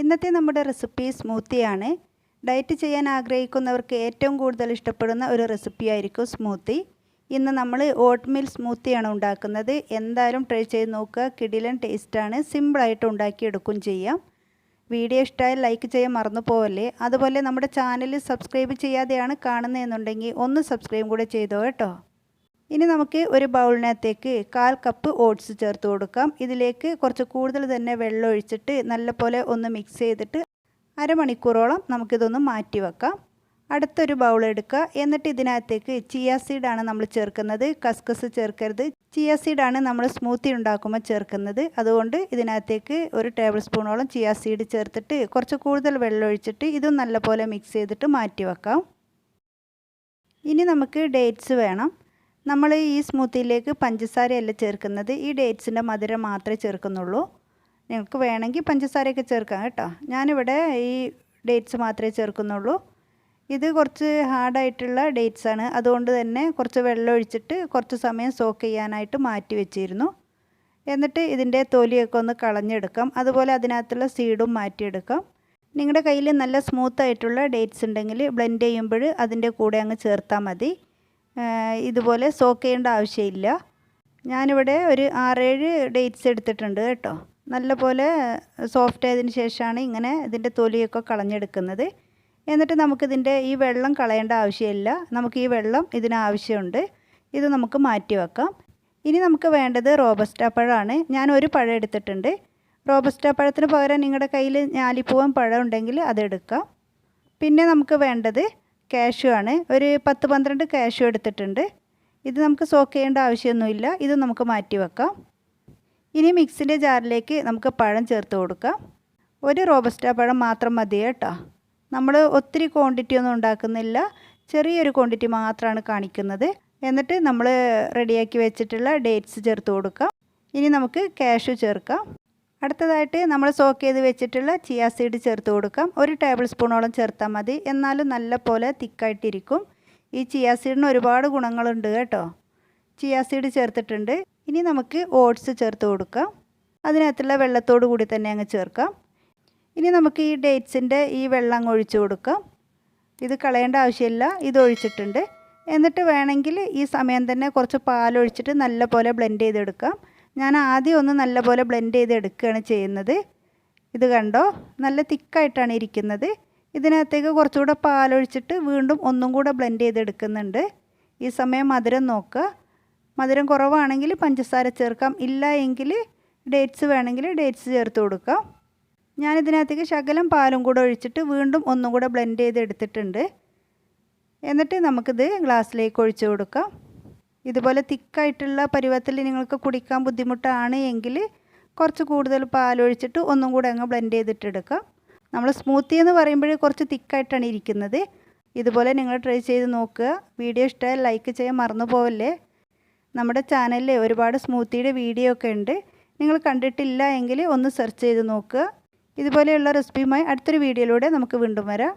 ഇന്നത്തെ നമ്മുടെ recipe സ്മൂത്തിയാണ്. Diet ചെയ്യാൻ ആഗ്രഹിക്കുന്നവർക്ക് ഏറ്റവും കൂടുതൽ ഇഷ്ടപ്പെടുന്ന ഒരു റെസിപ്പി ആയിരിക്കും സ്മൂത്തി. ഇന്ന് നമ്മൾ ഓട്ട്മിൽ സ്മൂത്തിയാണ് ഉണ്ടാക്കുന്നത്. എന്തായാലും ട്രൈ ചെയ്ത് നോക്കുക. കിടിലൻ ടേസ്റ്റാണ് സിമ്പിളായിട്ട് ഉണ്ടാക്കിയെടുക്കും ചെയ്യാം. വീഡിയോ ഇഷ്ടമായി ലൈക്ക് ചെയ്യാൻ മറന്നു പോവല്ലേ? അതുപോലെ നമ്മുടെ ചാനൽ സബ്സ്ക്രൈബ് ചെയ്യാതെയാണ് കാണുന്നതെന്നുണ്ടെങ്കിൽ ഒന്ന് സബ്സ്ക്രൈബ് കൂടെ ചെയ്തോ കേട്ടോ. ഇനി നമുക്ക് ഒരു ബൗളിനകത്തേക്ക് കാൽ കപ്പ് ഓട്സ് ചേർത്ത് കൊടുക്കാം. ഇതിലേക്ക് കുറച്ച് കൂടുതൽ തന്നെ വെള്ളം ഒഴിച്ചിട്ട് നല്ലപോലെ ഒന്ന് മിക്സ് ചെയ്തിട്ട് അരമണിക്കൂറോളം നമുക്കിതൊന്ന് മാറ്റി വെക്കാം. അടുത്തൊരു ബൗൾ എടുക്കുക. എന്നിട്ട് ഇതിനകത്തേക്ക് ചിയ സീഡാണ് നമ്മൾ ചേർക്കുന്നത്. കസ്കസ് ചേർക്കരുത്. ചിയ സീഡാണ് നമ്മൾ സ്മൂത്തി ഉണ്ടാക്കുമ്പോൾ ചേർക്കുന്നത്. അതുകൊണ്ട് ഇതിനകത്തേക്ക് ഒരു ടേബിൾ സ്പൂണോളം ചിയ സീഡ് ചേർത്തിട്ട് കുറച്ച് കൂടുതൽ വെള്ളം ഒഴിച്ചിട്ട് ഇതും നല്ലപോലെ മിക്സ് ചെയ്തിട്ട് മാറ്റി വെക്കാം. ഇനി നമുക്ക് ഡേറ്റ്സ് വേണം. നമ്മൾ ഈ സ്മൂത്തിയിലേക്ക് പഞ്ചസാരയല്ല ചേർക്കുന്നത്. ഈ ഡേറ്റ്സിന്റെ മധുരം മാത്രമേ ചേർക്കുന്നുള്ളൂ. നിങ്ങൾക്ക് വേണമെങ്കിൽ പഞ്ചസാരയൊക്കെ ചേർക്കാം കേട്ടോ. ഞാനിവിടെ ഈ ഡേറ്റ്സ് മാത്രമേ ചേർക്കുന്നുള്ളൂ. ഇത് കുറച്ച് ഹാർഡായിട്ടുള്ള ഡേറ്റ്സ് ആണ് അതുകൊണ്ട് തന്നെ കുറച്ച് വെള്ളം ഒഴിച്ചിട്ട് കുറച്ച് സമയം സോക്ക് ചെയ്യാനായിട്ട് മാറ്റി വെച്ചിരുന്നു. എന്നിട്ട് ഇതിന്റെ തൊലിയൊക്കെ ഒന്ന് കളഞ്ഞെടുക്കാം. അതുപോലെ അതിനകത്തുള്ള സീഡും മാറ്റിയെടുക്കാം. നിങ്ങളുടെ കയ്യിൽ നല്ല സ്മൂത്തായിട്ടുള്ള ഡേറ്റ്സ് ഉണ്ടെങ്കിൽ ബ്ലെൻഡ് ചെയ്യുമ്പോൾ അതിന്റെ കൂടെ അങ്ങ് ചേർത്താൽ മതി. ഇതുപോലെ സോക്ക് ചെയ്യേണ്ട ആവശ്യമില്ല. ഞാനിവിടെ ഒരു ആറേഴ് ഡേറ്റ്സ് എടുത്തിട്ടുണ്ട് കേട്ടോ. നല്ലപോലെ സോഫ്റ്റ് ആയതിന് ശേഷമാണ് ഇങ്ങനെ ഇതിന്റെ തൊലിയൊക്കെ കളഞ്ഞെടുക്കുന്നത്. എന്നിട്ട് നമുക്കിതിന്റെ ഈ വെള്ളം കളയേണ്ട ആവശ്യമില്ല. നമുക്ക് ഈ വെള്ളം ഇതിനാവശ്യമുണ്ട്. ഇത് നമുക്ക് മാറ്റി വെക്കാം. ഇനി നമുക്ക് വേണ്ടത് റോബസ്റ്റ പഴമാണ്. ഞാൻ ഒരു പഴം എടുത്തിട്ടുണ്ട്. റോബസ്റ്റ പഴത്തിന് പകരം നിങ്ങളുടെ കയ്യിൽ ഞാലിപ്പൂവൻ പഴം ഉണ്ടെങ്കിൽ അതെടുക്കാം പിന്നെ നമുക്ക് വേണ്ടത് കാഷ്യൂ ആണ്. ഒരു പത്ത് പന്ത്രണ്ട് കാഷ്യൂ എടുത്തിട്ടുണ്ട്. ഇത് നമുക്ക് സോക്ക് ചെയ്യേണ്ട ആവശ്യമൊന്നുമില്ല. ഇത് നമുക്ക് മാറ്റി വെക്കാം. ഇനി മിക്സിന്റെ ജാറിലേക്ക് നമുക്ക് പഴം ചേർത്ത് കൊടുക്കാം. ഒരു റോബസ്റ്റ പഴം മാത്രം മതി കേട്ടോ. നമ്മൾ ഒത്തിരി ക്വാണ്ടിറ്റി ഒന്നും ഉണ്ടാക്കുന്നില്ല. ചെറിയൊരു ക്വാണ്ടിറ്റി മാത്രമാണ് കാണിക്കുന്നത്. എന്നിട്ട് നമ്മൾ റെഡിയാക്കി വെച്ചിട്ടുള്ള ഡേറ്റ്സ് ചേർത്ത് കൊടുക്കാം. ഇനി നമുക്ക് കാഷ്യൂ ചേർക്കാം. അടുത്തതായിട്ട് നമ്മൾ സോക്ക് ചെയ്ത് വെച്ചിട്ടുള്ള ചിയ സീഡ് ചേർത്ത് കൊടുക്കാം. ഒരു ടേബിൾ സ്പൂണോളം ചേർത്താൽ മതി. എന്നാലും നല്ല പോലെ തിക്കായിട്ടിരിക്കും. ഈ ചിയ സീഡിന് ഒരുപാട് ഗുണങ്ങളുണ്ട് കേട്ടോ. ചിയ സീഡ് ചേർത്തിട്ടുണ്ട്. ഇനി നമുക്ക് ഓട്സ് ചേർത്ത് കൊടുക്കാം. അതിനകത്തുള്ള വെള്ളത്തോടു കൂടി തന്നെ അങ്ങ് ചേർക്കാം. ഇനി നമുക്ക് ഈ ഡേറ്റ്സിന്റെ ഈ വെള്ളം അങ്ങ് ഒഴിച്ചു കൊടുക്കാം. ഇത് കളയേണ്ട ആവശ്യമില്ല. ഇത് ഒഴിച്ചിട്ടുണ്ട്. എന്നിട്ട് വേണമെങ്കിൽ ഈ സമയം തന്നെ കുറച്ച് പാലൊഴിച്ചിട്ട് നല്ല പോലെ ബ്ലെൻഡ് ചെയ്തെടുക്കാം. ഞാൻ ആദ്യം ഒന്ന് നല്ലപോലെ ബ്ലെൻഡ് ചെയ്ത് എടുക്കുകയാണ് ചെയ്യുന്നത്. ഇത് കണ്ടോ? നല്ല തിക്കായിട്ടാണ് ഇരിക്കുന്നത്. ഇതിനകത്തേക്ക് കുറച്ചുകൂടെ പാലൊഴിച്ചിട്ട് വീണ്ടും ഒന്നും കൂടെ ബ്ലെൻഡ് ചെയ്തെടുക്കുന്നുണ്ട് ഈ സമയം മധുരം നോക്കുക. മധുരം കുറവാണെങ്കിൽ പഞ്ചസാര ചേർക്കാം. ഇല്ല എങ്കിൽ ഡേറ്റ്സ് വേണമെങ്കിൽ ഡേറ്റ്സ് ചേർത്ത് കൊടുക്കാം. ഞാനിതിനകത്തേക്ക് ശകലം പാലും കൂടെ ഒഴിച്ചിട്ട് വീണ്ടും ഒന്നും കൂടെ ബ്ലെൻഡ് ചെയ്ത് എടുത്തിട്ടുണ്ട്. എന്നിട്ട് നമുക്കിത് ഗ്ലാസ്സിലേക്ക് ഒഴിച്ചു കൊടുക്കാം. ഇതുപോലെ തിക്കായിട്ടുള്ള പരുവത്തിൽ നിങ്ങൾക്ക് കുടിക്കാൻ ബുദ്ധിമുട്ടാണ് എങ്കിൽ കുറച്ച് കൂടുതൽ പാലൊഴിച്ചിട്ട് ഒന്നും കൂടെ അങ്ങ് ബ്ലെൻഡ് ചെയ്തിട്ട് ചെയ്തിട്ടെടുക്കാം നമ്മൾ സ്മൂത്തി എന്ന് പറയുമ്പോൾ കുറച്ച് തിക്കായിട്ടാണ് ഇരിക്കുന്നത്. ഇതുപോലെ നിങ്ങൾ ട്രൈ ചെയ്ത് നോക്കുക. വീഡിയോ ഇഷ്ടമായാൽ ലൈക്ക് ചെയ്യാൻ മറന്നു പോവല്ലേ? നമ്മുടെ ചാനലിൽ ഒരുപാട് സ്മൂത്തിയുടെ വീഡിയോ ഒക്കെ ഉണ്ട്. നിങ്ങൾ കണ്ടിട്ടില്ല എങ്കിൽ ഒന്ന് സെർച്ച് ചെയ്ത് നോക്കുക. ഇതുപോലെയുള്ള റെസിപ്പിയുമായി അടുത്തൊരു വീഡിയോയിലൂടെ നമുക്ക് വീണ്ടും വരാം.